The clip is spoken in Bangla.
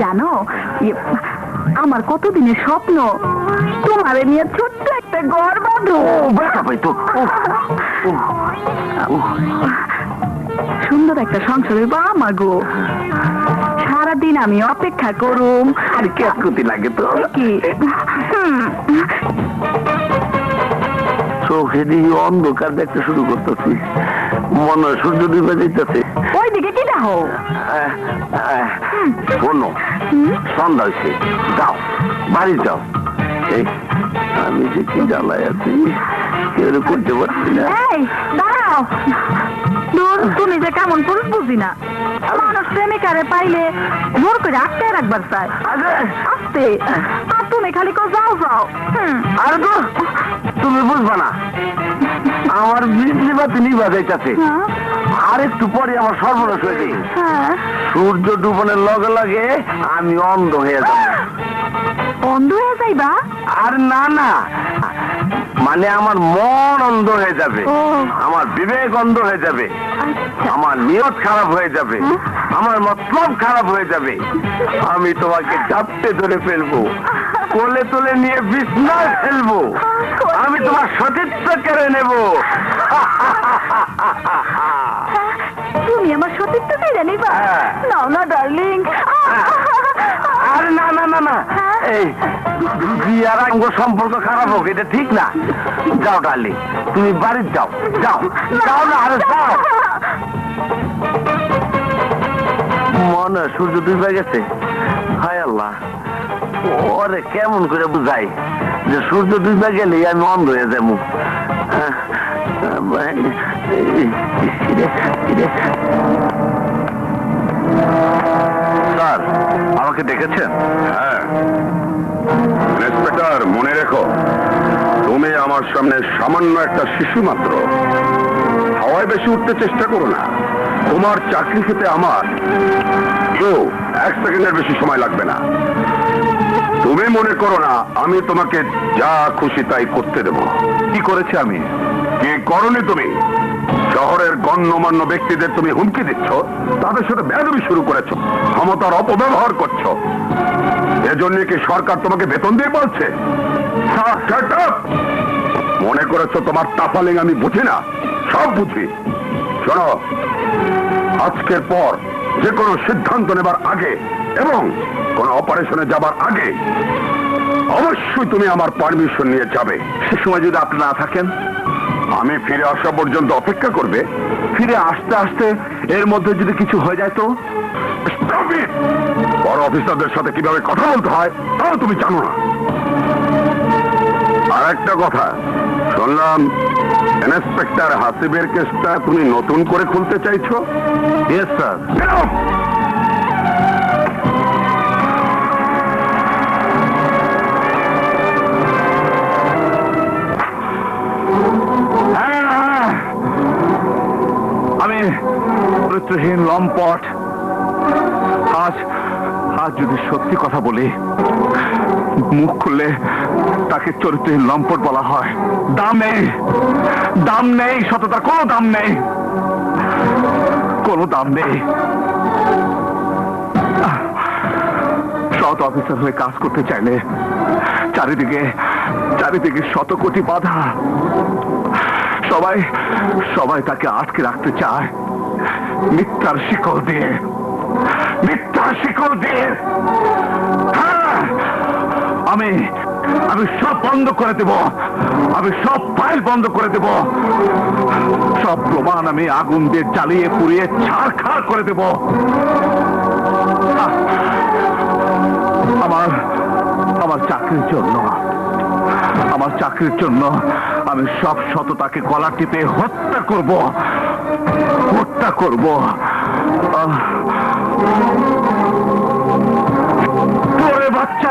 জানো আমার কতদিনের স্বপ্ন? তোমারে নিয়ে ছোট্ট একটা ঘর বাঁধো সুন্দর একটা সংসারের বা মাগো সারাদিন আমি অপেক্ষা করুম। আর করতে লাগে তো কি? চোখে দিয়ে অন্ধকার দেখতে শুরু করতেছি। মনে হয় সূর্য ডুবে যেতেছে ওইদিকে কি দেখো? শোনো সন্ধ্যা হয়েছে যাও বাড়ি যাও। এই আমি যে কি জ্বালায় আছি কেউ করতে পারছি না। দাঁড়াও। তুমি যে কেমন পুরুষ বুঝি না। মানুষ প্রেমিকারে পাইলে জোর করে আটকে রাখবার আস্তে। আর তুমি খালি কো যাও যাও। আরে তো তুমি বুঝবা না আমার বিজলি বাতি নিবা যাইতাছে। হ্যাঁ, আর একটু পরে আমার সর্বনাশ হয়ে যাবে। হ্যাঁ। সূর্য ডুবনের লগে লাগে আমি অন্ধ হয়ে যাব। বন্ধ হয়ে যাইবা? আর না না। মানে আমার মন অন্ধ হয়ে যাবে। আমার বিবেক অন্ধ হয়ে যাবে। আচ্ছা। আমার নিয়ত খারাপ হয়ে যাবে। হ্যাঁ? আমার মতলব খারাপ হয়ে যাবে। আমি তোমাকে চাপতে ধরে ফেলব। কোলে তোলে নিয়ে বিছনায় ফেলব। আমি তোমার সতীর্থ কেড়ে নেব। তুমি আমার সতীর্থ ফিরে নিবা হ্যাঁ। নাও না ডার্লিং আরে না না না না। হ্যাঁ? সম্পর্ক খারাপ হোক এটা ঠিক না তুমি বাড়ি যাও যাও যাও না মনে সূর্য ডুবে গেছে হায় আল্লাহ ওরে কেমন করে বুঝাই যে সূর্য ডুবে গেলেই আমি অন্ধ হয়ে যাব আহ, আমার সামনে সামান্য একটা শিশু মাত্র। হাওয়ায় বেশি উঠতে চেষ্টা করো না। তোমার চাকরি খেতে আমার। তো এক সেকেন্ডের বেশি সময় লাগবে না। তুমি মনে করো না, আমি তোমাকে যা খুশি তাই করতে দেব। কি করেছে আমি? কি করনি তুমি? শহরের গণ্যমান্য ব্যক্তিদের তুমি হুমকি দিচ্ছ? তাদের সাথে বেদবি শুরু করেছ। ক্ষমতার অপব্যবহার করছ। এজন্য কি সরকার তোমাকে বেতন দিয়ে বলছে! মনে করেছ তোমার তাফালিং আমি বুঝি না? সব বুঝি। শোনো, আজকের পর যে কোনো সিদ্ধান্ত নেবার আগে এবং কোন অপারেশনে যাবার আগে অবশ্যই তুমি আমার পারমিশন নিয়ে যাবে। সে সময় যদি আপনি না থাকেন, আমি ফিরে আসা পর্যন্ত অপেক্ষা করবে। ফিরে আসতে আসতে এর মধ্যে যদি কিছু হয়ে যায় তো? বড় অফিসারদের সাথে কীভাবে কথা বলতে হয়, তাও তুমি জানো না। আর একটা কথা। শুনলাম ইন্সপেক্টর হাসিবের কেসটা তুমি নতুন করে খুলতে চাইছো? ইয়েস স্যার আমি চরিত্রহীন লম্পট। আজ আজ যদি সত্যি কথা বলি মুখ খুললে তাকে চরিত্রে লম্পট বলা হয়। দাম নেই। দাম নেই সততার কোনো দাম নেই। কোনো দাম নেই। সৎ অফিসার হয়ে কাজ করতে চাইলে চারিদিকে চারিদিকে শত কোটি বাধা। সবাই সবাই তাকে আটকে রাখতে চায়। মিথ্যার শিকল দিয়ে। মিথ্যার শিকল দিয়ে। হ্যাঁ, আমি আমি সব বন্ধ করে দেব। আমি সব ফাইল বন্ধ করে দেব। সব প্রমাণ আমি আগুন দিয়ে জ্বালিয়ে পুড়িয়ে ছাড়খাড় করে দেব। আমার আমার চাকরির জন্য, আমার চাকরির জন্য আমি সব সততাকে গলা টিপে হত্যা করব। হত্যা করব। বাচ্চা